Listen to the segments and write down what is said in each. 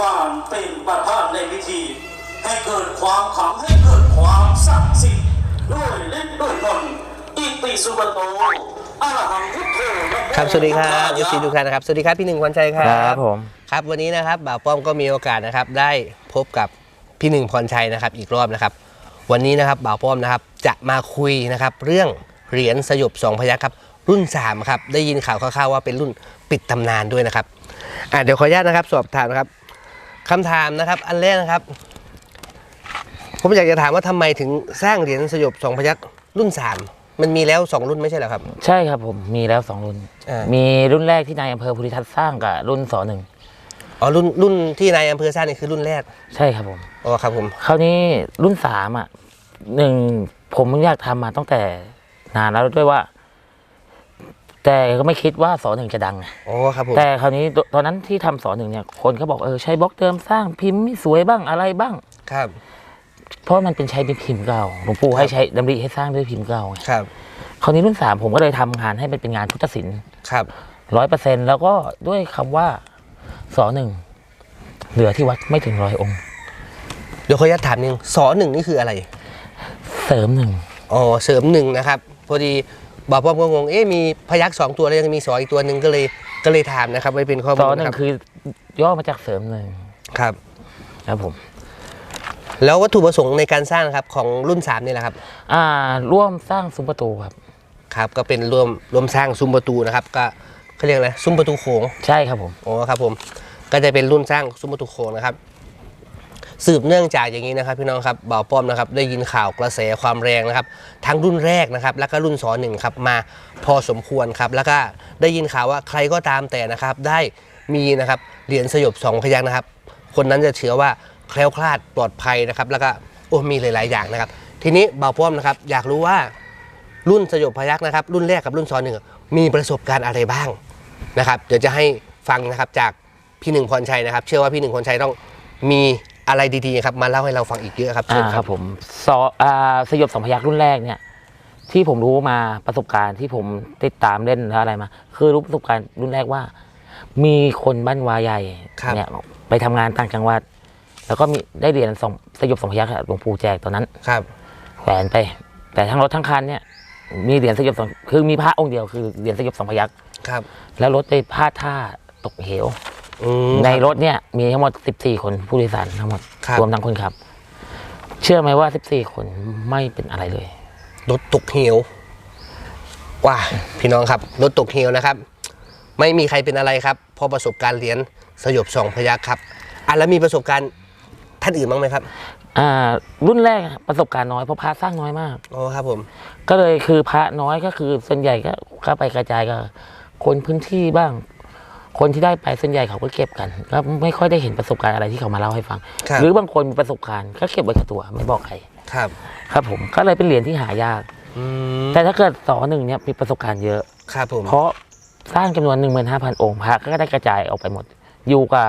มานเป็นประธานในพิธี ให้เกิดความขลังให้เกิดความศักดิ์สิทธิ์ด้วยเล่นด้วยมนต์อิติสุปโตอะระหังพุทโธนะโมครับสวัสดีครับยูซีทุกท่านนะครับสวัสดีครับพี่หนึ่งพรชัยครับครับผมครับวันนี้นะครับบ่าวป้อมก็มีโอกาสนะครับได้พบกับพี่หนึ่งพรชัยนะครับอีกรอบนะครับ วันนี้นะครับบ่าวป้อมนะครับจะมาคุยนะครับเรื่องเหรียญสยบสองพยัคฆ์ครับรุ่น3ครับได้ยินข่าวคร่าวๆว่าเป็นรุ่นปิดตำนานด้วยนะครับอะเดี๋ยวขออนุญาตนะครับ สอบถามนะครับ คำถามนะครับ อันแรกนะครับ ผมอยากจะถามว่าทำไมถึงสร้างเหรียญสยบสองพยัคฆ์รุ่น3มันมีแล้ว2รุ่นไม่ใช่เหรอครับ ใช่ครับผมมีแล้วสองรุ่น อ่ามี มีรุ่นแรกที่นายอำเภอภูริทัศน์สร้างกับรุ่นสอหนึ่งอ๋อรุ่นรุ่นที่นายอำเภอสร้างนี่คือรุ่นแรกใช่ครับผม อ๋อครับผม คราวนี้รุ่นสามอะหนึ่งผมอยากทำมาตั้งแต่นานแล้วด้วยว่า แต่ก็ไม่คิดว่าสอหนึ่งจะดังไงอ๋อครับผม แต่คราวนี้ตตอนนั้นที่ทำสอหนึ่งเนี่ยคนเขาบอกเออใช้บล็อกเดิมสร้างพิมพ์ไม่สวยบ้างอะไรบ้าง ครับ เพราะมันเป็นใช้เป็นพิมพ์เก่าหลวงปู่ให้ใช้ดำริให้สร้างด้วยพิมพ์เก่าไงครับ คราวนี้รุ่นสามผมก็เลยทำงานให้มันเป็นงานพุทธศิลป์ครับ ร้อยเปอร์เซ็นแล้วก็ด้วยคำว่าสอหนึ่งเหลือที่วัดไม่ถึงร้อยองค์ เดี๋ยวขออนุญาตถามหนึงสอหนึ่งนี่คืออะไร เสริมหนึ่ง อ๋อ เสริมหนึ่งนะครับ พอดี บอกป้อมก็งงเอ๊ะมีพยักสองตัวแล้วยังมีสออีกตัวหนึ่งก็เลยก็เลยถามนะครับไว้เป็นข้อสมูอลหนึ่นะคงรับคือย่อมาจากเสริมหนึ่งครับ ครับผม แล้ววัตถุประสงค์ในการสร้างนะครับของรุ่น3นี่แหละครับ อ่า ร่วมสร้างซุ้มประตูครับ ครับ ก็เป็นรวมรวมสร้างซุ้มประตูนะครับ ก็เขาเรียกอะไรซุ้มประตูโขงใช่ครับผมอ๋อครับผม ก็จะเป็นรุ่นสร้างซุ้มประตูโขงนะครับ สืบเนื่องจากอย่างนี้นะครับ พี่น้องครับบ่าวป้อมนะครับได้ยินข่าวกระแสความแรงนะครับทั้งรุ่นแรกนะครับแล้วก็รุ่นสอหนึ่งครับมาพอสมควรครับแล้วก็ได้ยินข่าวว่าใครก็ตามแต่นะครับได้มีนะครับเหรียญสยบสองพยักนะครับ คนนั้นจะเชื่อว่าแคล้วคลาดปลอดภัยนะครับ แล้วก็โอ้มีหลาย ๆ อย่างนะครับ ทีนี้บ่าวป้อมนะครับอยากรู้ว่ารุ่นสยบพยักนะครับ รุ่นแรกกับรุ่นสอหนึ่งมีประสบการณ์อะไรบ้างนะครับ เดี๋ยวจะให้ฟังนะครับจากพี่หนึ่งพรชัยนะครับ เชื่อว่าพี่หนึ่งพรชัยต้องมี อะไรดีๆครับมาเล่าให้เราฟังอีกเยอะครับเชิอ่าญครับผมสออ่าสยบสองพยักรุ่นแรกเนี่ย ที่ผมรู้มาประสบการณ์ที่ผมติดตามเล่นแล้วอะไรมา คือรู้ประสบการณ์รุ่นแรกว่า มีคนบ้านวาใหญ่เนี่ยไปทำงานต่างจังหวัด แล้วก็มีได้เหรียญสองสยบสองพยักหลวงปู่แจกตอนนั้นครับแขวนไป แต่ทั้งรถทั้งคันเนี่ย มีเหรียญสยบสองคือมีพระองค์เดียวคือเหรียญสยบสองพยัก ครับ แล้วรถไปพลาดท่าตกเหวอืม ในรถเนี่ยมีทั้งหมด 14 คนผู้โดยสารทั้งหมดครับ รวมทั้งคนขับ เชื่อไหมว่า 14 คนไม่เป็นอะไรเลย รถตกเหวว้าพี่น้องครับ รถตกเหวนะครับ ไม่มีใครเป็นอะไรครับเพอประสบการณ์เหรียญสยบสองพยักครับอะแล้วมีประสบการณ์ท่านอื่นบ้างไหมครับอ่า รุ่นแรกอะประสบการณ์น้อยเพราะพระสร้างน้อยมาก อ๋อครับผม ก็เลยคือพระน้อยก็คือส่วนใหญ่ก็ก็ไปกระจายกับคนพื้นที่บ้าง คนที่ได้ไปส่วนใหญ่เขาก็เก็บกันก็ไม่ค่อยได้เห็นประสบการณ์อะไรที่เขามาเล่าให้ฟัง ครับ หรือบางคนมีประสบการณ์ก็เก็บไว้กับตัวไม่บอกใครครับครับผมก็เลยเป็นเหรียญที่หายาก อืมแต่ถ้าเกิดสอหนึ่งเนี่ยมีประสบการณ์เยอะ ครับผมเพราะสร้างจำนวนหนึ่งหมื่นห้าพันองค์พระก็ได้กระจายออกไปหมด อยู่กับ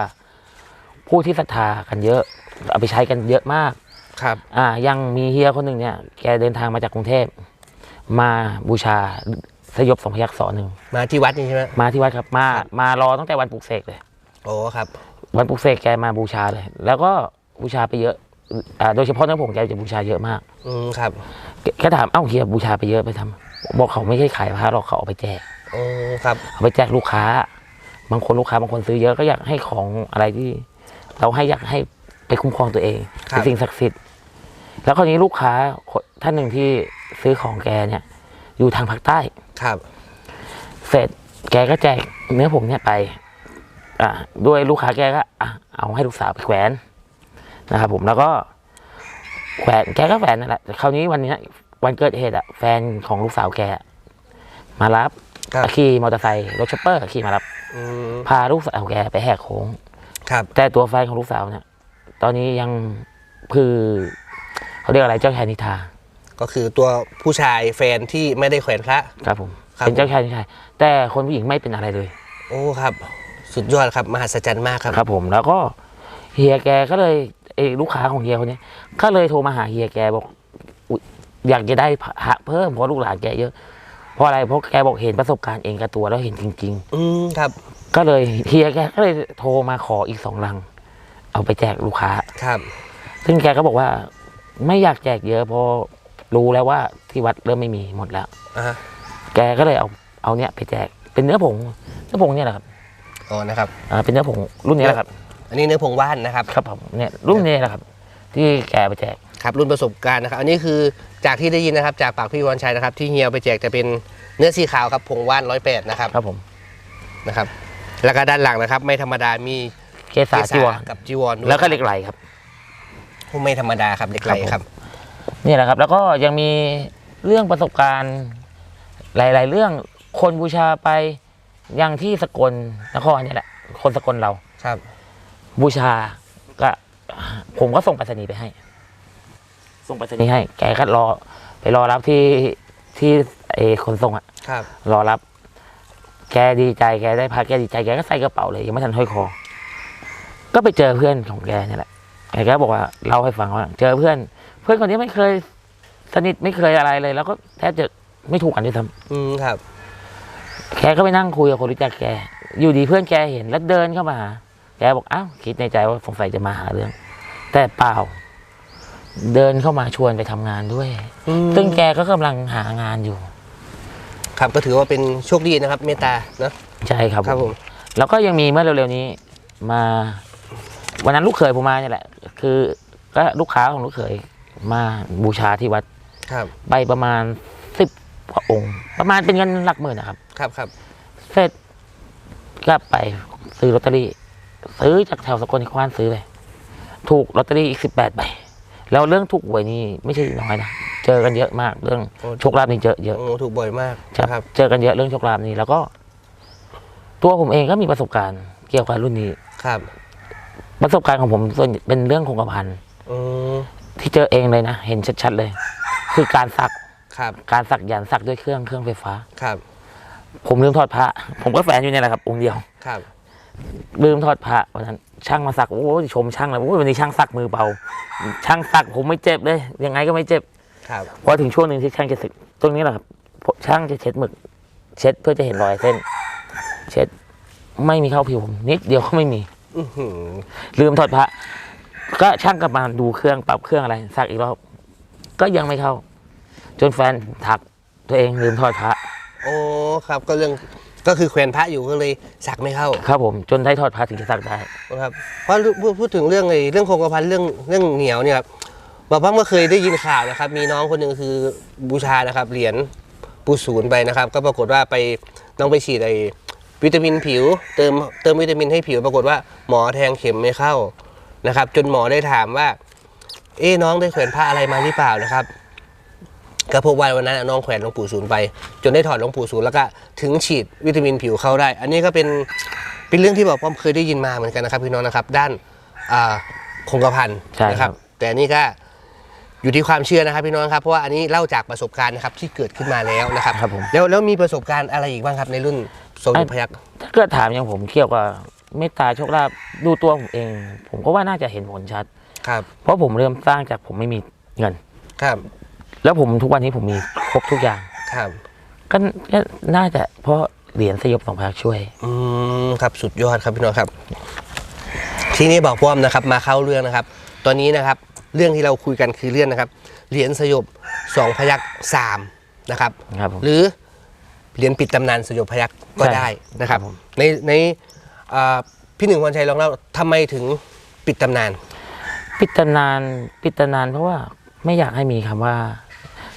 ผู้ที่ศรัทธากันเยอะ เอาไปใช้กันเยอะมาก ครับ อ่ายังมีเฮียคนหนึ่งเนี่ย แกเดินทางมาจากกรุงเทพ มาบูชา สยบสองพยักษรหนึ่งมาที่วัดนี่ใช่ไหมมาที่วัดครับมาครับมารอตั้งแต่วันปลุกเสกเลย โอ้ครับ วันปลุกเสกแกมาบูชาเลย แล้วก็บูชาไปเยอะอ่าโดยเฉพาะเนื้อผงแกจะบูชาเยอะมาก อืมครับแกแกถามเอ้าเฮียบูชาไปเยอะไปทำบอกเขาไม่ใช่ขายพระหรอกเขาเอาไปแจกโอ้ครับเอาไปแจกลูกค้า บางคนลูกค้าบางคนซื้อเยอะก็อยากให้ของอะไรที่ เราให้อยากให้ไปคุ้มครองตัวเองครับเป็นสิ่งศักดิ์สิทธิ์แล้วคราวนี้ลูกค้าคนท่านหนึ่งที่ซื้อของแกเนี่ย อยู่ทางภาคใต้ครับ เสร็จแกก็แจกเนื้อผงเนี่ยไป อ่าด้วยลูกค้าแกก็อะเอาให้ลูกสาวไปแขวนนะครับผมแล้วก็แขวนแกก็แขวนนั่นแหละแต่คราวนี้วันเนี้ยวันเกิดเหตุอะแฟนของลูกสาวแกอะมารับครับ ขี่มอเตอร์ไซค์รถช็อปเปอร์ขี่มารับ อืมพาลูกสาวแกไปแหกโค้ง ครับ แต่ตัวแฟนของลูกสาวเนี่ย ตอนนี้ยังคือเขาเรียกอะไรเจ้าชายนิทรา ก็คือตัวผู้ชายแฟนที่ไม่ได้แขวนพระ ครับผมครับ เป็นเจ้าชายนิทราแต่คนผู้หญิงไม่เป็นอะไรเลย โอ้ครับ สุดยอดครับมหัศจรรย์มากครับ ครับผมแล้วก็เฮียแกก็เลยเออลูกค้าของเฮียคนเนี้ยก็เลยโทรมาหาเฮียแกบอกอุ๊ยอยากจะได้พระเพิ่มเพราะลูกหลานแกเยอะเพราะอะไรเพราะแกบอกเห็นประสบการณ์เองกับตัวแล้วเห็นจริง อืมครับๆ ก็เลยเฮียแกก็เลยโทรมาขออีกสองลัง เอาไปแจกลูกค้า ครับ ซึ่งแกก็บอกว่าไม่อยากแจกเยอะเพราะ รู้แล้วว่าที่วัดเริ่มไม่มีหมดแล้ว อ่าฮะแกก็เลยเอาเอาเนี้ยไปแจกเป็นเนื้อผงเนื้อผงเนี่ยแหละครับอ๋อนะครับ อ่าเป็นเนื้อผงรุ่นนี้แหละครับอันนี้เนื้อผงว่านนะครับ ครับผมเนี่ยรุ่นนี้แหละครับ ที่แกไปแจก ครับรุ่นประสบการณ์นะครับ อันนี้คือจากที่ได้ยินนะครับ จากปากพี่วันชัยนะครับ ที่เฮียเอาไปแจกจะเป็นเนื้อสีขาวครับผงว่านร้อยแปดนะครับครับผมนะครับ แล้วก็ด้านหลังนะครับ ไม่ธรรมดามีเกสาจิวรกับจีวรด้วยแล้วก็เหล็กไหลครับไม่ธรรมดาครับเหล็กไหลครับผมครับ นี่แหละครับ แล้วก็ยังมีเรื่องประสบการณ์หลาย ๆ เรื่องคนบูชาไปอย่างที่สกลนครเนี่ยแหละ คนสกลเรา ครับ บูชาก็ผมก็ส่งไปรษณีย์ไปให้ ส่งไปรษณีย์ให้ แกก็รอ ไปรอรับที่ที่เออคนส่งอะครับ รอรับ แกดีใจแกได้พาแกดีใจแกก็ใส่กระเป๋าเลยยังไม่ทันห้อยคอ ก็ไปเจอเพื่อนของแกเนี่ยแหละแกก็บอกว่าเล่าให้ฟังว่า เจอเพื่อนเพื่อนคนนี้ไม่เคย สนิทไม่เคยอะไรเลย แล้วก็แทบจะไม่ถูกกันด้วยซ้อืมครับำแกก็ไปนั่งคุยกับคนรู้จักแก อยู่ดีเพื่อนแกเห็นแล้วเดินเข้ามาหาแกบอกอ้าวคิดในใจว่าสงสัยจะมาหาเรื่อง แต่เปล่า เดินเข้ามาชวนไปทำงานด้วย อืมซึ่งแกก็กำลังหางานอยู่ ครับก็ถือว่าเป็นโชคดีนะครับ เมตตาเนอะใช่ครับ ครับผม แล้วก็ยังมีเมื่อเร็วๆนี้มา วันนั้นลูกเขยผมมาเนี่ยแหละ คือก็ลูกค้าของลูกเขย มาบูชาที่วัด ครับ ไปประมาณสิบกว่าองค์ ประมาณเป็นเงินหลักหมื่นนะครับครับครับเสร็จก็ไปซื้อลอตเตอรี่ ซื้อจากแถวสกลนครซื้อไปถูกลอตเตอรี่อีกสิบแปดใบแล้วเรื่องถูกหวยนี่ไม่ใช่น้อยนะเจอกันเยอะมากเรื่องโชคลาภนี่เจอเยอะโอ้ถูกบ่อยมากครันะครับ บเจอกันเยอะเรื่องโชคลาภนี่แล้วก็ ตัวผมเองก็มีประสบการณ์เกี่ยวกับรุ่นนี้ ครับประสบการณ์ของผมส่วนเป็นเรื่องคงกระพันอืม ที่เจอเองเลยนะ เห็นชัดๆเลย คือการสักครับการสักยันต์สักด้วยเครื่องเครื่องไฟฟ้า ครับผมลืมถอดพระผมก็แฝนอยู่เนี่ยแหละครับองค์เดียว ครับลืมถอดพระวันนั้นช่างมาสักโอ้ยชมช่างเลยโอ้ยวันนี้ช่างสักมือเบา ช่างสักผมไม่เจ็บเลย ยังไงก็ไม่เจ็บครับพอถึงช่วงหนึ่งที่ช่างจะสึกตรงนี้แหละครับช่างจะเช็ดหมึก เช็ดเพื่อจะเห็นรอยเส้น เช็ดไม่มีเข้าผิวผมนิดเดียวก็ไม่มี อื้อหือลืมถอดพระ ก็ช่างกลับมาดูเครื่องปรับเครื่องอะไรสักอีกรอบ ก็ยังไม่เข้า จนแฟนทักตัวเองลืมถอดพระโอ้ครับก็เรื่องก็คือแขวนพระอยู่ก็เลยสักไม่เข้าครับผมจนได้ถอดพระถึงจะสักได้นะครับเพราะพูดพูดถึงเรื่องไอ้เรื่องโครงกระพันเรื่องเรื่องเหนียวเนี่ยครับบอกว่าเมื่อเคยได้ยินข่าวนะครับ มีน้องคนหนึ่งคือบูชานะครับเหรียญปูศูนย์ไปนะครับ ก็ปรากฏว่าไปน้องไปฉีดไอ้วิตามินผิว เติมเติมวิตามินให้ผิว ปรากฏว่าหมอแทงเข็มไม่เข้า นะครับ จนหมอได้ถามว่า เอ๊ะน้องได้แขวนผ้าอะไรมาหรือเปล่านะครับก็พบว่าวันนั้นน้องแขวนหลวงปู่ศูนย์ไป จนได้ถอดหลวงปู่ศูนย์แล้วก็ถึงฉีดวิตามินผิวเข้าได้ อันนี้ก็เป็นเป็นเรื่องที่บอกผมเคยได้ยินมาเหมือนกันนะครับพี่น้องนะครับ ด้านอ่าคงกระพันใช่นะคครัรับบแต่อันนี่ก็อยู่ที่ความเชื่อนะครับพี่น้องครับเพราะว่าอันนี้เล่าจากประสบการณ์นะครับที่เกิดขึ้นมาแล้วนะครับครับผมแล้วแล้วมีประสบการณ์อะไรอีกบ้างครับในรุ่นทรงยุทธพยักษ์ถ้าเกิดถามอย่างผมเกี่ยวกับ เมตตาโชคลาภดูตัวผมเอง ผมก็ว่าน่าจะเห็นผลชัด ครับ เพราะผมเริ่มสร้างจากผมไม่มีเงิน ครับ แล้วผมทุกวันนี้ผมมีครบทุกอย่างครับ ก็ก็น่าจะเพราะเหรียญสยบสองพยักช่วย อืมครับสุดยอดครับพี่น้องครับ ทีนี้บอกป้อมนะครับ มาเข้าเรื่องนะครับ ตอนนี้นะครับ เรื่องที่เราคุยกันคือเรื่องนะครับ เหรียญสยบสองพยักสามนะครับ ครับผม หรือเหรียญปิดตำนานสยบพยักก็ใช่ได้นะครับครับผมในใน อ่าพี่หนึ่งวันชัยลองเล่าทำไมถึงปิดตำนาน ปิดตำนานปิดตำนานเพราะว่าไม่อยากให้มีคำว่า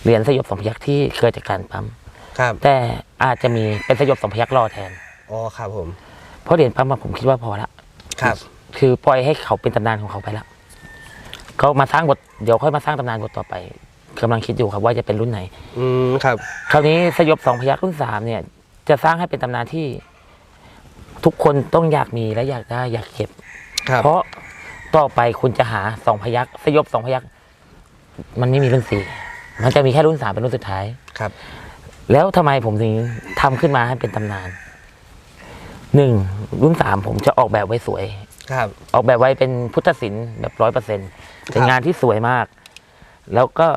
เหรียญสยบสองพยักที่เกิดจากการปั๊มครับแต่อาจจะมีเป็นสยบสองพยักรอแทน อ๋อครับผม เพราะเหรียญปั๊มอะผมคิดว่าพอละครับ คือปล่อยให้เขาเป็นตำนานของเขาไปละเขามาสร้างบทเดี๋ยวค่อยมาสร้างตำนานบทต่อไปกำลังคิดอยู่ครับว่าจะเป็นรุ่นไหน อืมครับ คราวนี้สยบสองพยักรุ่นสามเนี่ยจะสร้างให้เป็นตำนานที่ ทุกคนต้องอยากมีและอยากได้อยากเก็บ ครับเพราะต่อไปคุณจะหาสองพยักสยบสองพยักมันไม่มีรุ่นสี่มันจะมีแค่รุ่นสามเป็นรุ่นสุดท้าย ครับ แล้วทำไมผมถึงทำขึ้นมาให้เป็นตำนานหนึ่งรุ่นสามผมจะออกแบบไว้สวย ครับ ออกแบบไว้เป็นพุทธศิลป์แบบร้อยเปอร์เซ็นต์เป็นครับงานที่สวยมาก แล้วก็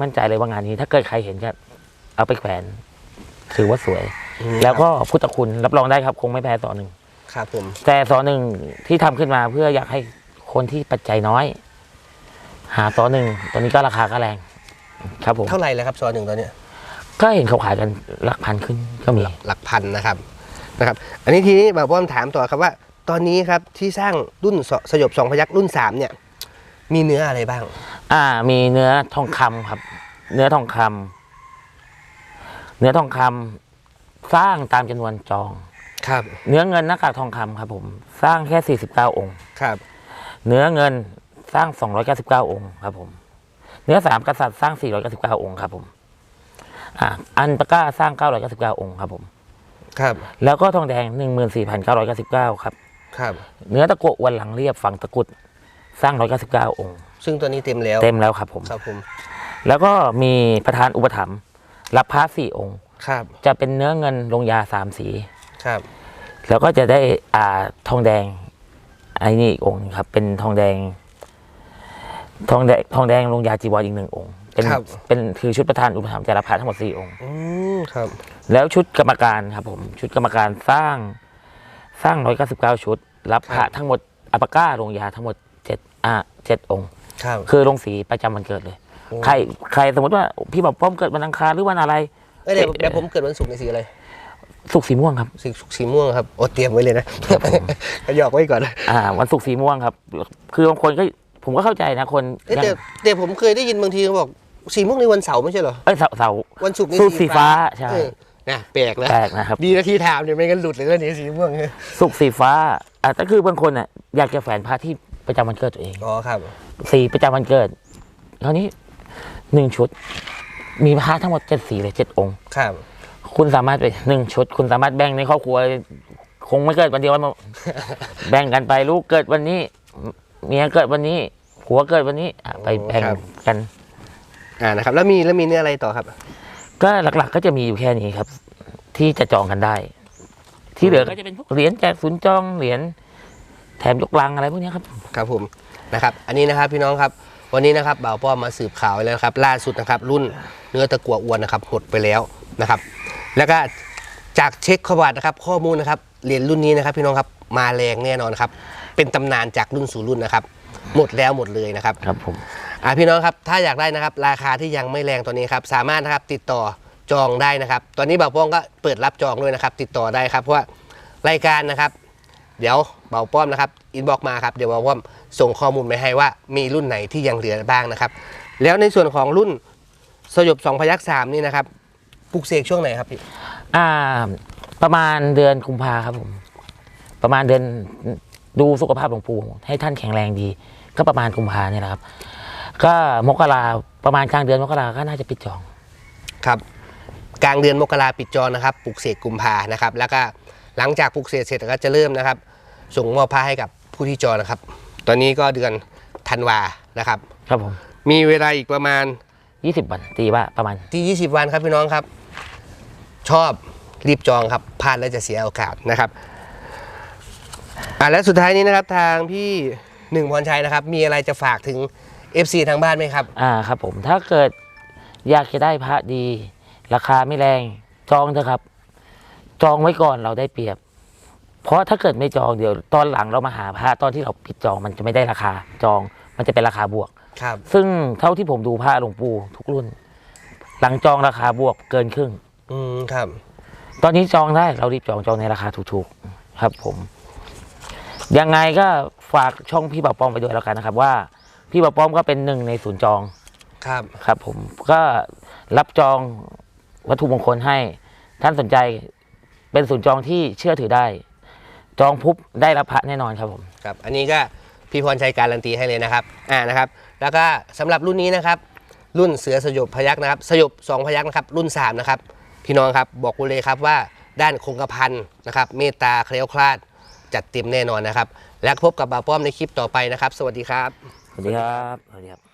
มั่นใจเลยว่างานนี้ ถ้าเกิดใครเห็นก็เอาไปแขวน ถือว่าสวยอืม แล้วก็พุทธคุณรับรองได้ครับคงไม่แพ้ต่อหนึ่งครับผม แต่ต่อหนึ่งที่ทำขึ้นมาเพื่ออยากให้คนที่ปัจจัยน้อย หาซอหนึ่งตอนนี้ก็ราคาก็แรง ครับผมเท่าไหร่แล้วครับซอหนึ่งตัวเนี้ยก็เห็นเขาขายกันหลักพันขึ้นก็มีหลักพันนะครับนะครับ อันนี้ทีนี้บ่าวป้อมถามต่อครับว่า ตอนนี้ครับที่สร้างรุ่นสสยบสองพยักรุ่นสามเนี่ย มีเนื้ออะไรบ้าง อ่า มีเนื้อทองคำครับ เนื้อทองคำเนื้อทองคำ สร้างตามจำนวนจอง ครับ เนื้อเงินหน้ากากทองคำครับผม สร้างแค่ 49 องค์ ครับ เนื้อเงินสร้าง 299 องค์ครับผม เนื้อสามกษัตริย์สร้าง 499 องค์ครับผมอ่าอันปาก้าสร้าง 999 องค์ครับผม ครับ แล้วก็ทองแดง 14,999 ครับ ครับ เนื้อตะกั่วอวนหลังเรียบฝังตะกรุดสร้าง 199 องค์ ซึ่งตัวนี้เต็มแล้ว เต็มแล้วครับผม ครับผม แล้วก็มีประธานอุปถัมภ์รับพระสี่องค์ ครับ จะเป็นเนื้อเงินลงยาสามสี ครับ แล้วก็จะได้อ่าทองแดงไอ้นี่อีกองค์หนึ่งครับ เป็นทองแดง ทองแดงทองแดงลงยาจีวรอีกหนึ่งองค์ เป็นครับ เป็นคือชุดประธานอุปถัมภ์จะรับพระทั้งหมดสี่องค์ อืมครับ แล้วชุดกรรมการครับผม ชุดกรรมการสร้างสร้างร้อยเก้าสิบเก้าชุด รับพระทั้งหมดอัปปะก้าลงยาทั้งหมดเจ็ดอ่าเจ็ดองค์ ครับ คือลงสีประจำวันเกิดเลย โอ้ ใครใครสมมติว่าพี่บอกป้อมเกิดวันอังคารหรือวันอะไร เอ้ยเดี๋ยวเดี๋ยวผมเกิดวันศุกร์ในสีอะไรสุกร์สีม่วงครับสีสีม่วงครับโอ้เตรียมไว้เลยนะก็หยอกไว้ก่อนอ่าวันศุกร์สีม่วงครับ คือบางคนก็ผมก็เข้าใจนะคนเอ้ยยังแต่แต่ผมเคยได้ยินบางทีเขาบอกสีม่วงในวันเสาร์ไม่ใช่เหรอเอ้ยเสาร์เสาร์วันศุกร์นี่ศุกร์สีฟ้าใช่เออนะแปลกแล้วแปลกนะครับดีนะที่ถามเนี่ยไม่งั้นหลุดเลยเรื่องนี้สีม่วงเนี่ยสุกร์สีฟ้าอะแต่คือบางคนอะอยากจะแฝนพระที่ประจำวันเกิดตัวเองอ๋อครับสีประจำวันเกิดคราวนี้หนึ่งชุด มีพระทั้งหมดเจ็ดสีเลยเจ็ดองค์ ครับ คุณสามารถไปหนึ่งชุด คุณสามารถแบ่งในครอบครัว คงไม่เกิดวันเดียวมัน แบ่งกันไปลูกเกิดวันนี้เมียเกิดวันนี้ผัวเกิดวันนี้อะไปแบ่งกัน อ่านะครับ แล้วมีแล้วมีเนื้ออะไรต่อครับ ก็หลักๆก็จะมีอยู่แค่นี้ครับ ที่จะจองกันได้ ที่เหลือก็จะเป็นพวกเหรียญแจกศูนย์จองเหรียญแถมยกลังอะไรพวกเนี้ยครับ ครับผมนะครับ อันนี้นะครับพี่น้องครับ วันนี้นะครับบ่าวป้อมมาสืบข่าวแล้วนะครับ ล่าสุดนะครับ รุ่นเนื้อตะกั่วอ้วนนะครับหดไปแล้วนะครับ แล้วก็จากเช็คประวัตินะครับ ข้อมูลนะครับเหรียญรุ่นนี้นะครับ พี่น้องครับมาแรงแน่นอนครับ เป็นตำนานจากรุ่นสู่รุ่นนะครับ หมดแล้วหมดเลยนะครับครับผมอ่าพี่น้องครับถ้าอยากได้นะครับ ราคาที่ยังไม่แรงตัวนี้ครับ สามารถนะครับติดต่อจองได้นะครับ ตอนนี้บ่าวป้อมก็เปิดรับจองด้วยนะครับ ติดต่อได้ครับเพราะว่ารายการนะครับ เดี๋ยวเบาป้อมนะครับอินบอกมาครับเดี๋ยวเบาป้อม ส่งข้อมูลไปให้ว่ามีรุ่นไหนที่ยังเหลือบ้างนะครับ แล้วในส่วนของรุ่นสยบสองพยักสามนี่นะครับปลุกเสกช่วงไหนครับพี่อ่า ประมาณเดือนกุมภาครับผม ประมาณเดือนดูสุขภาพหลวงปู่ให้ท่านแข็งแรงดี ก็ประมาณกุมภาเนี่ยแหละครับ ก็มกราประมาณกลางเดือนมกราก็น่าจะปิดจองครับกลางเดือนมกราปิดจองนะครับปลุกเสกกุมภานะครับ แล้วก็หลังจากปลุกเสกเสร็จก็จะเริ่มนะครับ ส่งมอบผ้าให้กับผู้ที่จองนะครับ ตอนนี้ก็เดือนธันวานะครับ ครับผมมีเวลาอีกประมาณยี่สิบวันตีว่าประมาณ ที่ 20 วันครับพี่น้องครับ ชอบรีบจองครับพลาดแล้วจะเสียโอกาสนะครับอ่าและสุดท้ายนี้นะครับทางพี่หนึ่งพรชัยนะครับ มีอะไรจะฝากถึง FC ทางบ้านไหมครับ อ่าครับผมถ้าเกิดอยากจะได้พระดี ราคาไม่แรงจองเถอะครับ จองไว้ก่อนเราได้เปรียบ เพราะถ้าเกิดไม่จองเดี๋ยวตอนหลังเรามาหาพระตอนที่เราปิดจองมันจะไม่ได้ราคาจอง มันจะเป็นราคาบวก ครับ ซึ่งเท่าที่ผมดูพระหลวงปู่ทุกรุ่น หลังจองราคาบวกเกินครึ่ง อืมครับ ตอนนี้จองได้เรารีบจองจองในราคาถูกๆครับ ผม ยังไงก็ฝากช่องพี่บ่าวป้อมไปด้วยแล้วกันนะครับ ว่าพี่บ่าวป้อมก็เป็นหนึ่งในศูนย์จองครับ ครับ ผมก็รับจองวัตถุมงคลให้ ท่านสนใจเป็นศูนย์จองที่เชื่อถือได้ จองปุ๊บได้รับพระแน่นอนครับผม ครับอันนี้ก็พี่พรชัยการันตีให้เลยนะครับอ่านะครับ แล้วก็สำหรับรุ่นนี้นะครับ รุ่นเสือสยบพยักนะครับ สยบสองพยักนะครับ รุ่นสามนะครับพี่น้องครับบอกกูเลยครับว่าด้านคงกระพันนะครับเมตตาเคลี้ยวคลาดจัดเต็มแน่นอนนะครับ และพบกับบ่าวป้อมในคลิปต่อไปนะครับ สวัสดีครับ สวัสดีครับ สวัสดีครับ